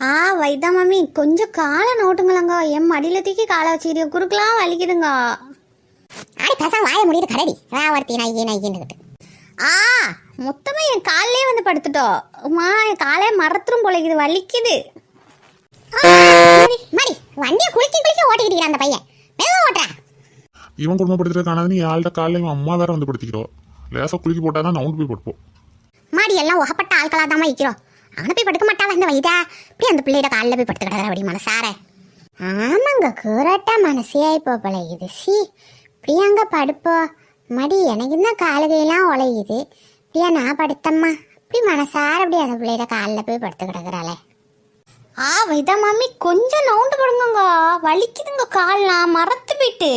ஆ வைதா மாமி கொஞ்சம் காலை நோட்டுங்களங்க. என் மடியில தூக்கி காலை வச்சுக்கிறியோ? குறுக்கெல்லாம் வலிக்குதுங்க. ஆடி பசங்க வாய முடியுது கடடி ராவர்த்தி நையே நையின்னு ஆ மொத்தமா என் காலிலே வந்து படுத்துட்டோம் அம்மா என் காலே மரத்துரும் பொழைக்குது வலிக்குது. மடி வண்டியை குளிக்க குளிக்க ஓட்டிக்கிட்டு அந்த பையன். மெதுவா ஓட்டுறா. இவன் குடும்பப்படுத்துறது காணாதுன்னு யாழ்கிட்ட காலைல இவன் அம்மா வேற வந்து படுத்திக்கிறோம் லேசா குலுக்கி போட்டாதான் நவுண்டு போய் படுப்போம். மாடி எல்லாம் உகப்பட்ட ஆட்களா தான் வைக்கிறோம் அங்கே போய் படுக்க மாட்டா வந்து வைதா? இப்படி அந்த பிள்ளையோட காலில் போய் படுத்து கிடக்குற அப்படி மனசார. ஆமாங்க கூரட்டா மனசே இப்போ இது சி பிரியாங்க படுப்போ. மடி எனக்கு தான் காலகையெல்லாம் உழையுது. பிரியா நான் படுத்தம்மா. இப்படி மனசார அப்படி அந்த பிள்ளையோட காலில் போய் படுத்து கிடக்குறாளே ஆ வைதா மாமி கொஞ்சம் நவுண்டு படுங்கங்க. வலிக்குதுங்க கால்லாம் மறத்து போயிட்டு.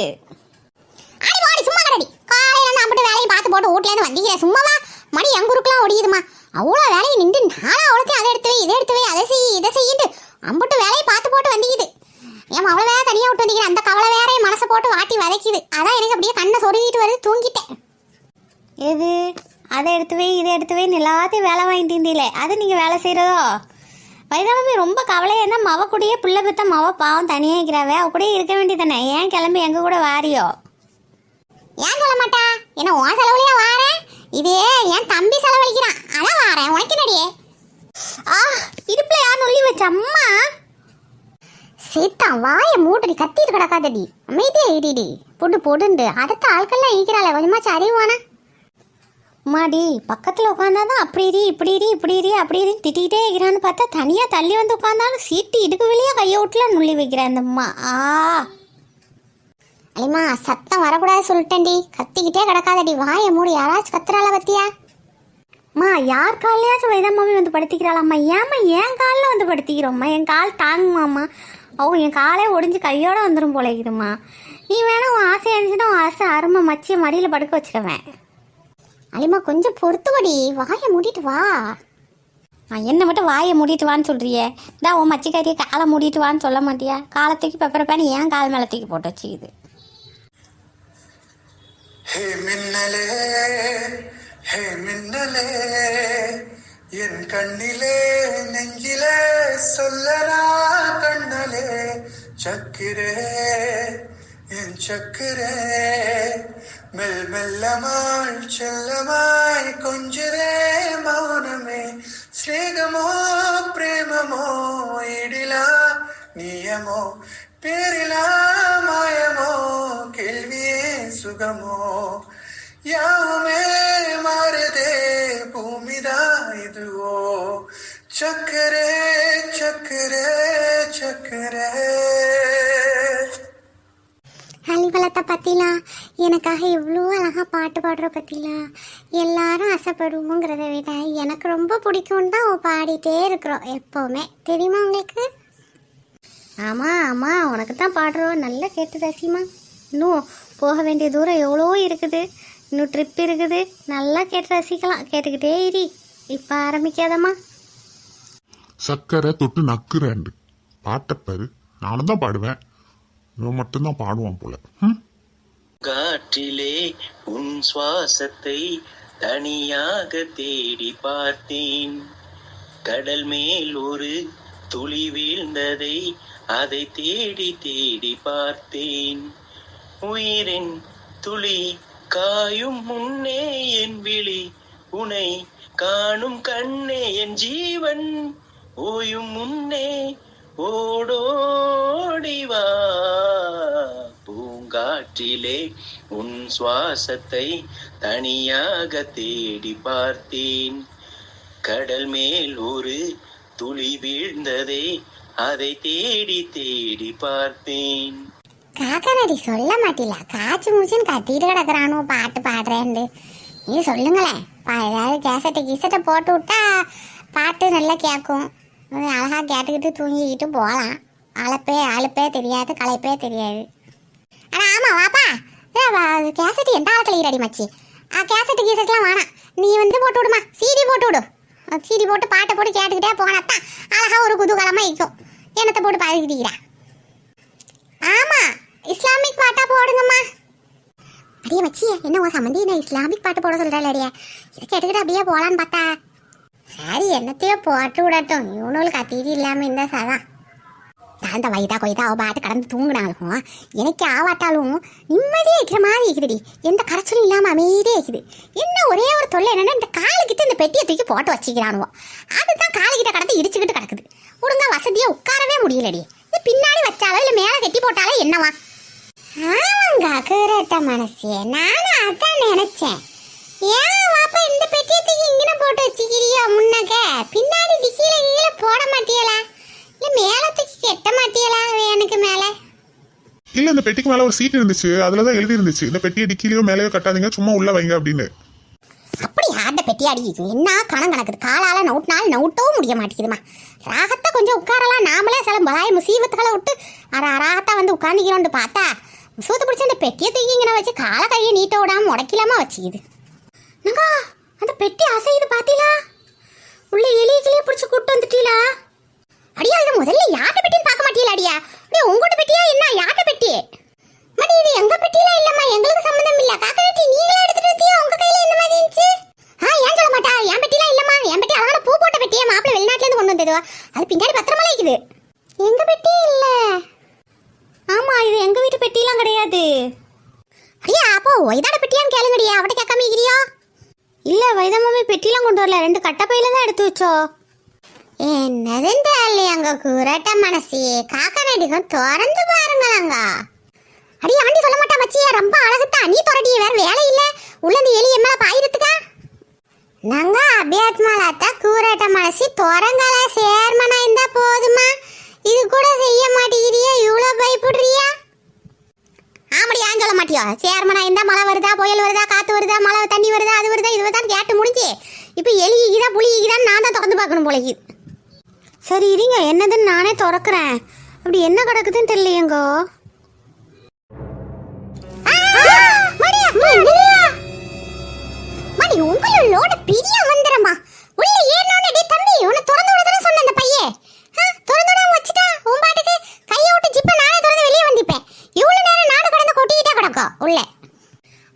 அடி வாடி சும்மா கடடி காலையில நான் மட்டும் வேலையை பார்த்து போட்டு வீட்லேருந்து வந்தீங்க சும்மாவா? மணி எங்குருக்குலாம் ஒடியுதுமா. அவ்வளோ வேலையை நின்று நானும் அவ்வளோத்தையும் அதை எடுத்து வை இதை எடுத்து வை அதை செய் இதை செய்யிட்டு அம்புட்டு வேலையை பார்த்து போட்டு வந்தீங்குது ஏன் அவ்வளோ வேலை தனியாக விட்டு வந்தீங்க அந்த கவலை வேற மனசை போட்டு வாட்டி வதைக்குது. அதான் எனக்கு அப்படியே கண்ணை சொருகிட்டு வருது தூங்கிட்டேன். எது? அதை எடுத்து வை இதை எடுத்து வை எல்லாத்தையும் வேலை வாங்கிட்டு இருந்தீங்களே. அது நீங்கள் வேலை செய்கிறதோ வைதா மாமி ரொம்ப கவலையாக இருந்தால் மவ கூடயே புள்ள பெத்த மவ பாவம் தனியாக இருக்கிறாவே. அவ கூடயே இருக்க வேண்டியதானே ஏன் கிளம்பி எங்கள் கூட வாரியோ? ஏன் சொல்ல மாட்டா? என்ன உன் செலவுலயே வாரேன் இதே என் தம்பி செலவழிக்கிறான். அதான் வாரேன். உனக்கு என்னடியே ஆ இடுப்பில் யார் நொல்லி வச்ச அம்மா? சீத்தான் வாய மூட்டடி கத்திட்டு கிடக்காதடி. அமைதியா இருடி. பொட்டு பொடுண்டு. அடுத்த ஆட்கள்லாம் ஈக்கிறாளே கொஞ்சமாச்சும் அறிவானா? மாடி பக்கத்தில் உட்காந்தாதான் அப்படி இரு இப்படி இரு இப்படி இரு அப்படி இரு திட்டிகிட்டே இருக்கிறான்னு பார்த்தா தனியாக தள்ளி வந்து உட்காந்தாலும் சீட்டு இடுக்கு வெளியே கையை விட்டுல நுள்ளி வைக்கிறேன் அந்த அம்மா. ஆ. அலிமா சத்தம் வரக்கூடாது சொல்லிட்டேன்டி. கத்திக்கிட்டே கிடக்காதடி. வாயை மூடி. யாராச்சும் கத்துறாள பத்தியா? அம்மா யார் காலையாச்சும் வைதா மாமி வந்து படுத்திக்கிறாளாம்மா? ஏம்மா என் காலில் வந்து படுத்திக்கிறோம்மா? என் கால் தாங்குமாம்மா? அவங்க என் காலே ஒடிஞ்சு கையோட வந்துடும் போலேக்குதுமா இருக்குதும்மா. நீ வேணா உன் ஆசை இருந்துச்சுன்னா உன் ஆசை அருமை மச்சிய மடியில் படுக்க வச்சுக்கவேன் அலிமா கொஞ்சம் பொறுத்துவடி வாயை மூடிட்டு வா. என்னை மட்டும் வாயை மூடிட்டு வான்னு சொல்றியே. இந்தா உன் மச்சிக்காரியை காலை மூடிட்டு வான்னு சொல்ல மாட்டியா? காலை தூக்கி பெப்பரை ஏன் கால் மேலே தூக்கி போட்டு வச்சுக்குது. ഹേ മിന്നലേ ഹേ മിന്നലേ എൻ കണ്ണിലേ നെഞ്ചിലേ സൊല്ലനാ കണ്ണലേ ചക്കിരേ എൻ ചക്കിരേ മെൽമെല്ലമാൾ ചെല്ലമായി കൊഞ്ചിരേ മൗനമേ സ്നേഹമോ പ്രേമമോ ഇടില നിയമോ பேரிலா மாயமோ கேள்வியே சுகமோ? யாவுமே மாறுதே பூமிதா இதுவோ? சக்கரே சக்கரே சக்கரே. ஹலிபலத்தை பத்திலாம் எனக்காக இவ்வளோ அழகாக பாட்டு பாடுற பத்திலாம் எல்லாரும் ஆசைப்படுவோங்கிறத விட எனக்கு ரொம்ப பிடிக்கும் தான் பாடிட்டே இருக்கிறோம் எப்போவுமே. தெரியுமா உங்களுக்கு? ஆமாம் ஆமாம் உனக்கு தான் பாடுறோம். நல்லா கேட்டு ரசிமா இன்னும் போக வேண்டிய தூரம் எவ்வளோ இருக்குது. இன்னும் ட்ரிப் இருக்குது. நல்லா கேட்டு ரசிக்கலாம். கேட்டுக்கிட்டே இரி. இப்போ ஆரம்பிக்காதம்மா. சக்கரை தொட்டு நக்குறேன் பாட்டப்பாரு நானும் தான் பாடுவேன். இவன் மட்டும்தான் பாடுவான் போல. காற்றிலே உன் சுவாசத்தை தனியாக தேடி பார்த்தேன். கடல் மேல் ஒரு துளி வீழ்ந்ததை அதை தேடி தேடி பார்த்தேன். உயிரின் துளி காயும் முன்னே என் விழி உனை காணும் கண்ணே என் ஜீவன். ஓயும் முன்னே ஓடோடிவா பூங்காற்றிலே உன் சுவாசத்தை தனியாக தேடி பார்த்தேன். கடல் மேல் ஒரு துளி வீழ்ந்ததை அதை தேடி தேடி பார்த்தேன். காக்கநடி சொல்ல மாட்டில காய்ச்சி மூச்சுன்னு கத்திட்டு கிடக்குறானோ பாட்டு பாடுறேன்னு நீ சொல்லுங்களேன். பா ஏதாவது கேசட்டை கீசட்டை போட்டு விட்டா பாட்டு நல்லா கேட்கும். அழகாக கேட்டுக்கிட்டு தூங்கிக்கிட்டு போகலாம். அழைப்பே அழுப்பே தெரியாது களைப்பே தெரியாது. ஆனால் ஆமா வாப்பா. கேசட்டு எந்த ஆளத்தில் ஈரடி மச்சி? ஆ கேசட்டு கீசட்டுலாம் வேணாம். நீ வந்து போட்டு விடுமா. சீடி போட்டு விடு. சீடி போட்டு பாட்டை போட்டு கேட்டுக்கிட்டே போனாத்தான் அழகாக ஒரு குதூகலமாக இருக்கும் என்னத்தை போட்டு பாதிக்கிட்டீங்களா ஆமாம் இஸ்லாமிக் பாட்டாக போடுங்கம்மா. அடியே மச்சி என்ன உன் சம்மந்தி என்ன இஸ்லாமிக் பாட்டு போட சொல்றாள் அடியே. இதை கேட்டுக்கிட்டு அப்படியே போகலான்னு பார்த்தா. சரி என்னத்தையோ போட்டு விடட்டும். இவனுக்கு அத்தீதி இல்லாமல் இருந்தால் சாதான் அந்த வயதா கொய்தா அவ பாட்டு கடந்து தூங்கினாலும் எனக்கு ஆவாட்டாலும் நிம்மதியே இருக்கிற மாதிரி இருக்குதுடி. எந்த கரைச்சலும் இல்லாம அமைதியே இருக்குது. என்ன ஒரே ஒரு தொல்லை என்னன்னா இந்த காலுக்கிட்ட இந்த பெட்டியை தூக்கி போட்டு வச்சுக்கிறானுவோ. அதுதான் காலுக்கிட்ட கடந்து இடிச்சுக்கிட்டு கிடக்குது. ஒழுங்கா வசதியா உட்காரவே முடியலடி. இது பின்னாடி வச்சாலோ இல்லை மேலே கட்டி போட்டாலோ என்னவா? ஆமாங்க கேரட்ட மனசே. நானும் அதான் நினைச்சேன். ஏன் வாப்பா இந்த பெட்டியை தூக்கி போட்டு வச்சுக்கிறியோ முன்னக்க பின்னாடி டிக்கில கீழே போட மாட்டியலா இல்ல மேல தூக்கி கெட்ட மாட்டியலா வேனுக்கு மேல இல்ல பெட்டிக்கு மேல ஒரு சீட் இருந்துச்சு. அதுலதான் எழுதி இருந்துச்சு இந்த பெட்டியை டிக்கிலயோ மேலேயோ கட்டாதீங்க. சும்மா உள்ள வைங்க அப்படின்னு. அப்படி அந்த பெட்டி அடிக்குது என்ன கணம் கணக்குது? காலால நவுட்டினாலும் நவுட்டவும் முடிய மாட்டேங்குதுமா. ராகத்தை கொஞ்சம் உட்காரலாம். நாமளே சில பலாய முசீபத்துகளை விட்டு அர ராகத்தா வந்து உட்காந்துக்கிறோன்னு பார்த்தா சூத்து பிடிச்சி அந்த பெட்டியை தூக்கி வச்சு காலை கையை நீட்ட விடாம உடைக்கலாமா வச்சுக்குது நங்கா அந்த பெட்டி அசையுது பாத்தீங்களா உள்ள எலிய கிளிய பிடிச்சு கூட்டு வந்துட்டீங்களா அடியா இது முதல்ல யார்ட்ட பெட்டின்னு பார்க்க மாட்டீங்களா அடியா அப்படியே உங்கள்கிட்ட பெட்டியா என்ன யார்ட்ட பெட்டி மடி இது எங்க பெட்டியில இல்லம்மா எங்களுக்கு சம்மந்தம் இல்ல காக்கா பெட்டி நீங்களே எடுத்துட்டு வந்தியா உங்க கையில என்ன மாதிரி இருந்துச்சு ஆ ஏன் சொல்ல மாட்டா என் பெட்டியில இல்லம்மா என் பெட்டி அழகான பூ போட்ட பெட்டியா மாப்பிள்ளை வெளிநாட்டுல இருந்து கொண்டு வந்தது அது பின்னாடி பத்திரமா இருக்குது எங்க பெட்டி இல்ல ஆமா இது எங்க வீட்டு அடியா அப்போ ஒய்தாட பெட்டியான்னு கேளுங்கடியா அவட்ட கேட்காம இருக்கிறியோ இல்ல வைதமாமி பெட்டிலாம் கொண்டு வரல. ரெண்டு கட்டப்பையில தான் எடுத்து வச்சோம் என்னதுன்னு அங்க குரட்ட மனசு. காக்கா நடிகம் திறந்து பாருங்களாங்க. அடி ஆண்டி சொல்ல மாட்டா மச்சியா ரொம்ப அழகுத்தான் நீ தொடடி வேற வேலை இல்ல. உள்ள இந்த எலி எம்மா பாயிருத்துக்கா நாங்க அபியாத்மாலாத்தா கூரட்ட மனசு துறங்கல சேர்மனா இருந்தா போதுமா இது கூட செய்ய மாட்டேங்கிறியா இவ்வளோ பயப்படுறியா ஆமாடி ஏன் சேர்மனா இருந்தா மழை வருதா? புயல் வருதா? காத்து வருதா? மழை தண்ணி வருதா? அது வருதா? இது வருதான்னு கேட்டு முடிஞ்சு. இப்போ எலி புளிக்குதான் நான் தான் திறந்து பார்க்கணும் போலக்கு சரி இருங்க. என்னதுன்னு நானே திறக்கிறேன். அப்படி என்ன கிடக்குதுன்னு தெரியலையங்கோ. மணி உங்களோட பெரிய வந்துடுமா உள்ள ஏறனோட டேய் தம்பி உன்னை திறந்து விடுறதுன்னு சொன்ன அந்த பையே ஆ, திறந்து விடாம வச்சுட்டா உன் பாட்டுக்கு கையை விட்டு ஜிப்ப நானே திறந்து வெளியே வந்திப்பேன் இவ்வளவு நேரம் நாடு கடந்து கொட்டிக்கிட்டே கிடக்கும் உள்ள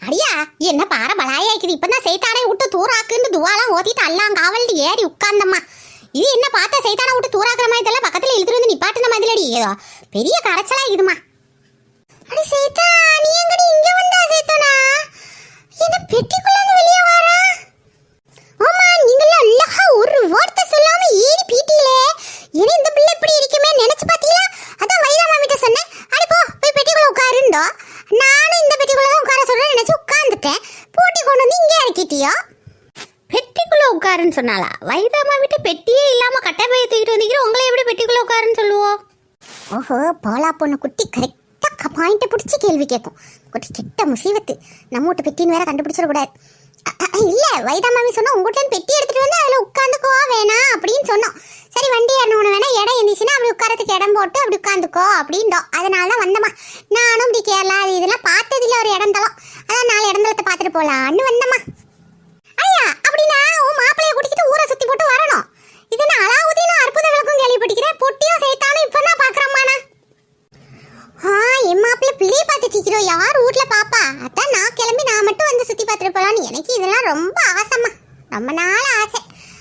அடியா என்ன பார பலாயாக்குது இப்பதான் சைத்தானை விட்டு தூராக்குன்னு துவாலாம் ஓதிட்டு அல்லாம் காவல்ட்டு ஏறி உட்கார்ந்தம்மா இது என்ன பார்த்தா சைத்தானை விட்டு தூராக்குற மாதிரி இதெல்லாம் பக்கத்துல இழுத்துட்டு வந்து நிப்பாட்டின மாதிரி அடி ஏதோ பெரிய கரைச்சலா இதுமா அடி சைத்தா நீ எங்கடி இங்க வந்தா சைத்தனா என்ன பெட்டிக்குள்ள இருந்து வெளியே வாரா ஆமா நீங்களா அழகா ஒரு வார்த்தை சொல்லாம ஏறி பீட்டிலே இனி இந்த பிள்ளை இப்படி இருக்குமே நினைச்சு பாத்தீங்களா அதான் வைராமா கிட்ட சொன்னேன். அடி போ போய் பெட்டிக்குள்ள உட்காருண்டோ. நானும் இந்த பெட்டிக்குள்ள தான் உட்கார சொல்றேன் நினைச்சு உட்கார்ந்துட்டேன். பூட்டி கொண்டு வந்து இங்கே இறக்கிட்டியோ பெட்டிக்குள்ள உட்காருன்னு சொன்னாலா வைதாமா விட்டு பெட்டியே இல்லாம கட்டப்பையை தூக்கிட்டு வந்தீங்க உங்களை எப்படி பெட்டிக்குள்ள உட்காருன்னு சொல்லுவோம் ஓஹோ போலா பொண்ணு குட்டி கரெக்ட் பாயிண்ட்டை பிடிச்சி கேள்வி கேட்கும் குட்டி கெட்ட முசீவத்து நம்ம வீட்டு பெட்டின்னு வேற கண்டுபிடிச்சிடக்கூடாது இல்லை வைதா மாமி சொன்னால் உங்ககிட்ட பெட்டி எடுத்துகிட்டு வந்து அதில் உட்காந்துக்கோ வேணாம் அப்படின்னு சொன்னோம். சரி வண்டி ஏறணும் வேணால் இடம் இருந்துச்சுன்னா அப்படி உட்காரத்துக்கு இடம் போட்டு அப்படி உட்காந்துக்கோ அப்படின்றோம். அதனால தான் வந்தம்மா நானும் இப்படி கேரளா அது இதெல்லாம் பார்த்ததில்ல ஒரு இடம் தளம். அதான் நாலு இடந்தளத்தை பார்த்துட்டு போகலான்னு வந்தம்மா ஐயா அப்படின்னா உன் மாப்பிளைய கூட்டிக்கிட்டு ஊரை சுற்றி போட்டு வரணும். இது நான் ஹீரோ யார் வீட்ல பாப்பா? அதான் நான் கிளம்பி நான் மட்டும் வந்து சுத்தி பார்த்துட்டு போலான்னு எனக்கு இதெல்லாம் ரொம்ப ஆசைம்மா. ரொம்ப நாள் ஆசை.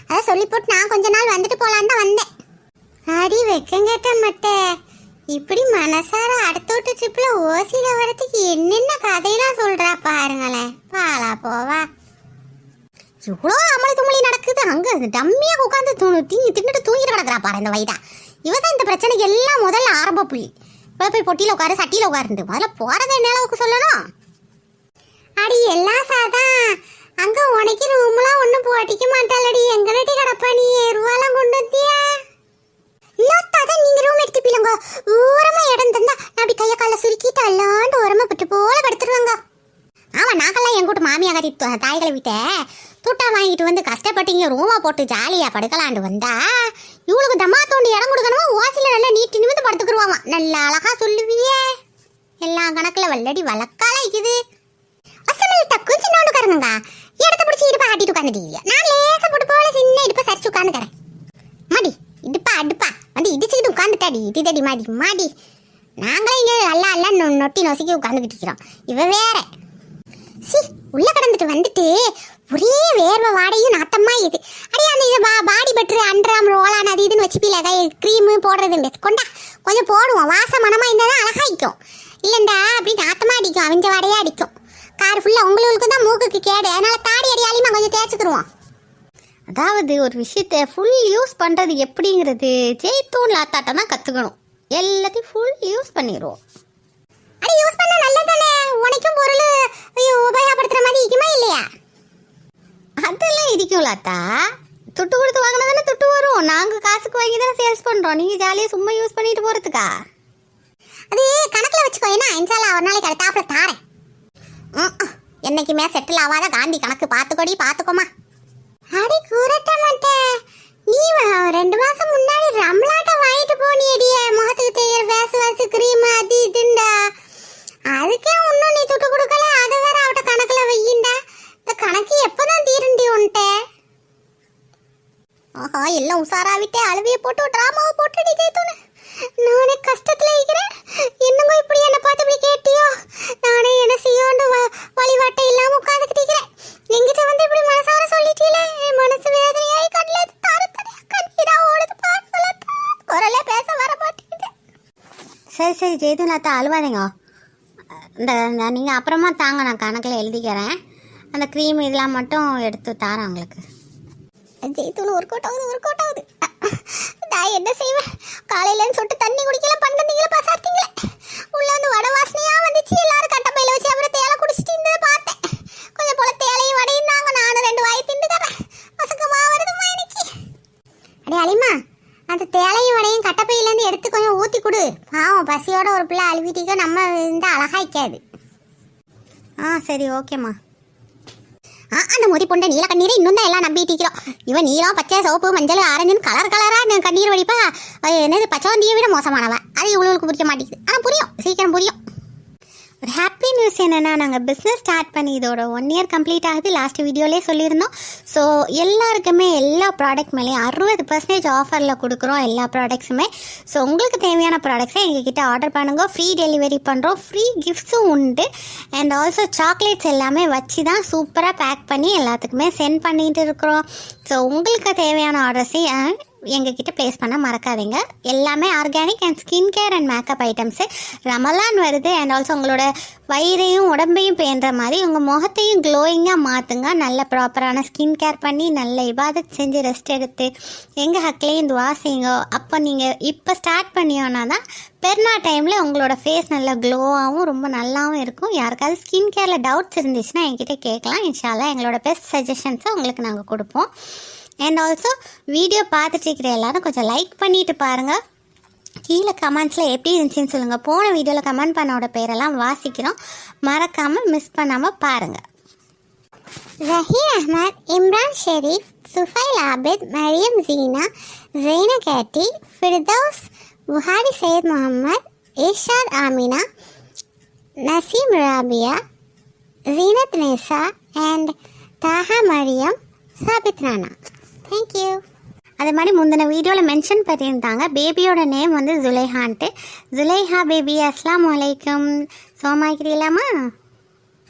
அதான் சொல்லி போட்டு நான் கொஞ்ச நாள் வந்துட்டு போலான்னு தான் வந்தேன். அடி வெக்கங்கட்ட மட்டை. இப்படி மனசார அடுத்த விட்டு ட்ரிப்பில் ஓசியில் வரதுக்கு என்னென்ன கதையெல்லாம் சொல்கிறா பாருங்களேன். பாலா போவா. இவ்வளோ அமளி துமளி நடக்குது. அங்கே டம்மியாக உட்காந்து தூணு தீங்கி தின்னுட்டு தூங்கிட்டு கிடக்குறா பாரு இந்த வயதா இவ தான் இந்த பிரச்சனைக்கு எல்லாம் முதல்ல ஆரம்ப புள்ளி. இப்போ போய் பொட்டியில் உட்காரு சட்டியில் உட்காருந்து முதல்ல போகிறத என்ன அளவுக்கு சொல்லணும்? அடி எல்லாம் சாதான் அங்கே உனக்கு ரூம்லாம் ஒன்றும் போட்டிக்க மாட்டாளடி. எங்க நட்டி கிடப்பா நீ? ரூபாலாம் கொண்டு வந்தியா? இல்லாத்தாதான் நீங்கள் ரூம் எடுத்து எடுத்துப்பீங்க ஓரமாக இடம் தந்தா நான் அப்படி கையை காலை சுருக்கிட்டு அல்லாண்டு ஓரமாக பட்டு போல படுத்துருவாங்க. நாக்கெல்லாம் என் கூட்டு மாமியா கறி தாய்களை விட்ட. துட்டா வாங்கிட்டு வந்து கஷ்டப்பட்டு இங்கே ரூமா போட்டு ஜாலியாக படுக்கலாண்டு வந்தா இவளுக்கு தம்மா தோண்டி இடம் கொடுக்கணுமா? ஓசில நல்லா நீட்டி நிமிந்து படுத்துக்குருவாமா? நல்லா அழகா சொல்லுவியே. எல்லா கணக்கில் வல்லடி வழக்கால இருக்குது அசமல் தக்கும் நோண்டு கருங்க இடத்த பிடிச்சி இடுப்பா ஆட்டிட்டு உட்காந்துட்டீங்க நான் லேசா போட்டு போல சின்ன இடுப்பா சரிச்சு உட்காந்துக்கிறேன் மாடி இடுப்பா அடுப்பா. வந்து இடிச்சுக்கிட்டு உட்காந்துட்டாடி தடி மாடி மாடி. நாங்களே இங்கே நல்லா நல்லா நொட்டி நொசுக்கி உட்காந்துக்கிட்டு இருக்கிறோம். இவ வேற. சி உள்ள கடந்துட்டு வந்துட்டு ஒரே வேர்வை வாடையும் நாத்தமா இது. அடே அந்த இது பா வச்சுப்பீல க்ரீமு போடுறதுண்டு கொண்டா கொஞ்சம் போடுவோம். வாச மனமாக இருந்தால் தான் அழகாய்க்கும் இல்லைண்டா அப்படி நாத்தமாக அடிக்கும். அவிஞ்ச வாடையாக அடிக்கும். கார் ஃபுல்லாக உங்களுக்கு தான் மூக்குக்கு கேடு. அதனால தாடி அடியாலையுமா கொஞ்சம் தேய்ச்சிக்கிடுவோம் அதாவது ஒரு விஷயத்த ஃபுல் யூஸ் பண்ணுறது எப்படிங்கிறது ஜெய்தூன் லாத்தாட்டம் தான் கற்றுக்கணும் எல்லாத்தையும் ஃபுல் யூஸ் பண்ணிடுவோம் அடி யூஸ் பண்ண நல்லதானே உனக்கும் பொருள் ஐயோ, உபயோகப்படுத்துற மாதிரி இருக்குமா இல்லையா? அதெல்லாம் இருக்கும் லாத்தா துட்டு கொடுத்து வாங்கினா தானே துட்டு வரும். நாங்கள் காசுக்கு வாங்கி தானே சேல்ஸ் பண்ணுறோம் நீங்கள் ஜாலியாக சும்மா யூஸ் பண்ணிட்டு போகிறதுக்கா அது கணக்கில் வச்சுக்கோ. என்ன இன்ஷால்லா ஒரு நாளைக்கு அடுத்தாப்புல தாரேன். ம், ம். என்னைக்குமே செட்டில் ஆகாத காந்தி கணக்கு. பார்த்துக்கோடி பார்த்துக்கோமா. அடி கூறட்ட மாட்டேன் நீ ரெண்டு மாசம் முன்னாடி ரம்லாட்டம் வாங்கிட்டு போனியடியே. முகத்துக்கு தேய்கிற ஃபேஸ் வாஷ் க்ரீம் அது இதுண்டா அதுக்கே இன்னும் நீ துட்டு கொடுக்கல அதை வேற அவட்ட கணக்குல வையிண்டா எனக்கு எப்பதான் தீருண்டி உன்ட்ட? ஆஹா எல்லாம் உசாராவிட்டே அழுவிய போட்டு டிராமாவை போட்டு ஜெயித்தோன்னு நானே கஷ்டத்துல இருக்கிறேன். என்னங்க இப்படி என்ன பார்த்து இப்படி கேட்டியோ? நானே என்ன செய்யோண்டு வ- இல்லாம உட்காந்துக்கிட்டு இருக்கிறேன். எங்கிட்ட வந்து இப்படி மனசார சொல்லிட்டீல என் மனசு வேதனையாய் கண்ணில தாரு தனியா கண்ணீரா ஓடுது குரலே பேச வர மாட்டேங்குது. சரி சரி ஜெய்துலாத்தா அழுவாதீங்க. இந்த நீங்கள் அப்புறமா தாங்க நான் கணக்கில் எழுதிக்கிறேன். அந்த க்ரீம் இதெல்லாம் மட்டும் எடுத்து தரேன் உங்களுக்கு ஜெயித்தூள் ஒர்க் அவுட் ஆகுது ஒர்க் அவுட் ஆகுது. நான் என்ன செய்வேன் காலையிலன்னு சொல்லிட்டு தண்ணி குடிக்கல பண்ணீங்களா பசாத்தீங்களே உள்ள வந்து வடை வாசனையா வந்துச்சு. எல்லாரும் கட்டப்பையில வச்சு அப்புறம் தேலை குடிச்சிட்டு இருந்ததை பார்த்தேன். கொஞ்சம் போல தேலையும் வடையும் தாங்க. நானும் ரெண்டு வாய் திண்டுக்கிறேன் மசக்கமா வருதுமா இன்னைக்கு. அடே அலிமா அந்த தேலையும் வடையும் கட்டப்பையிலேருந்து எடுத்து கொஞ்சம் ஊற்றி கொடு. பாவம் பசியோட ஒரு பிள்ளை அழுவிட்டிக்க நம்ம இருந்தால் அழகாய்க்காது ஆ சரி ஓகேம்மா. அந்த மோதி பொண்ட நீல கண்ணீரை இன்னும் தான் எல்லாம் நம்பிட்டு இருக்கிறோம் இவன் நீளம் பச்சை சிவப்பு மஞ்சள் ஆரஞ்சுன்னு கலர் கலரா கண்ணீர் வடிப்பா என்னது பச்சவந்தியை விட மோசமானவன் அது இவ்வளவுக்கு புரிய மாட்டேங்குது. ஆனா புரியும் சீக்கிரம் புரியும். ஒரு ஹாப்பி நியூஸ் என்னென்னா நாங்கள் பிஸ்னஸ் ஸ்டார்ட் பண்ணி இதோட ஒன் இயர் கம்ப்ளீட் ஆகுது. லாஸ்ட் வீடியோலேயே சொல்லியிருந்தோம். ஸோ எல்லாருக்குமே எல்லா ப்ராடக்ட் மேலேயும் அறுபது பர்சன்டேஜ் ஆஃபரில் கொடுக்குறோம் எல்லா ப்ராடக்ட்ஸுமே ஸோ உங்களுக்கு தேவையான ப்ராடக்ட்ஸை எங்ககிட்ட ஆர்டர் பண்ணுங்க. ஃப்ரீ டெலிவரி பண்ணுறோம் ஃப்ரீ கிஃப்ட்ஸும் உண்டு. அண்ட் ஆல்சோ சாக்லேட்ஸ் எல்லாமே வச்சு தான் சூப்பராக பேக் பண்ணி எல்லாத்துக்குமே சென்ட் பண்ணிகிட்டு இருக்கிறோம். ஸோ உங்களுக்கு தேவையான ஆர்டர்ஸையும் எங்ககிட்ட ப்ளேஸ் பண்ண மறக்காதீங்க. எல்லாமே organic and skin care and makeup items Ramalan வருது அண்ட் ஆல்சோ உங்களோட வயிறையும் உடம்பையும் பேன்ற மாதிரி உங்கள் முகத்தையும் க்ளோயிங்காக மாற்றுங்க நல்ல ப்ராப்பரான ஸ்கின் கேர் பண்ணி நல்ல இபாதத் செஞ்சு ரெஸ்ட் எடுத்து எங்கள் ஹக்லேயும் துவா செய்யுங்க அப்போ நீங்கள் இப்போ ஸ்டார்ட் பண்ணியோன்னா தான் பெருநா டைமில் உங்களோட ஃபேஸ் நல்லா க்ளோவாகவும் ரொம்ப நல்லாவும் இருக்கும். யாருக்காவது ஸ்கின் கேரில் டவுட்ஸ் இருந்துச்சுன்னா என்கிட்ட கேட்கலாம். இன்ஷால்லாம் எங்களோட பெஸ்ட் சஜஷன்ஸை உங்களுக்கு நாங்கள் கொடுப்போம். அண்ட் ஆல்சோ வீடியோ பார்த்துட்டு இருக்கிற எல்லாரும் கொஞ்சம் லைக் பண்ணிட்டு பாருங்கள் கீழே கமெண்ட்ஸில் எப்படி இருந்துச்சுன்னு சொல்லுங்கள் போன வீடியோவில் கமெண்ட் பண்ணோட பேரெல்லாம் வாசிக்கிறோம். மறக்காமல் மிஸ் பண்ணாமல் பாருங்கள் Zaheer Ahmed Imran Sharif Sufail Abid Mariyam Jeena Jaina Katie Firdous Bukhari Syed Mohammed Irshad Amina Naseem Rabia Zeenat Nesa and Taha Mariyam Sabith Rana thank you அது மாதிரி முந்தின வீடியோவில் மென்ஷன் பண்ணியிருந்தாங்க. பேபியோட நேம் வந்து ஜுலைஹான்ட்டு ஜுலைஹா பேபி அஸ்லாம் வலைக்கம் சோமாக்கிறீங்களாமா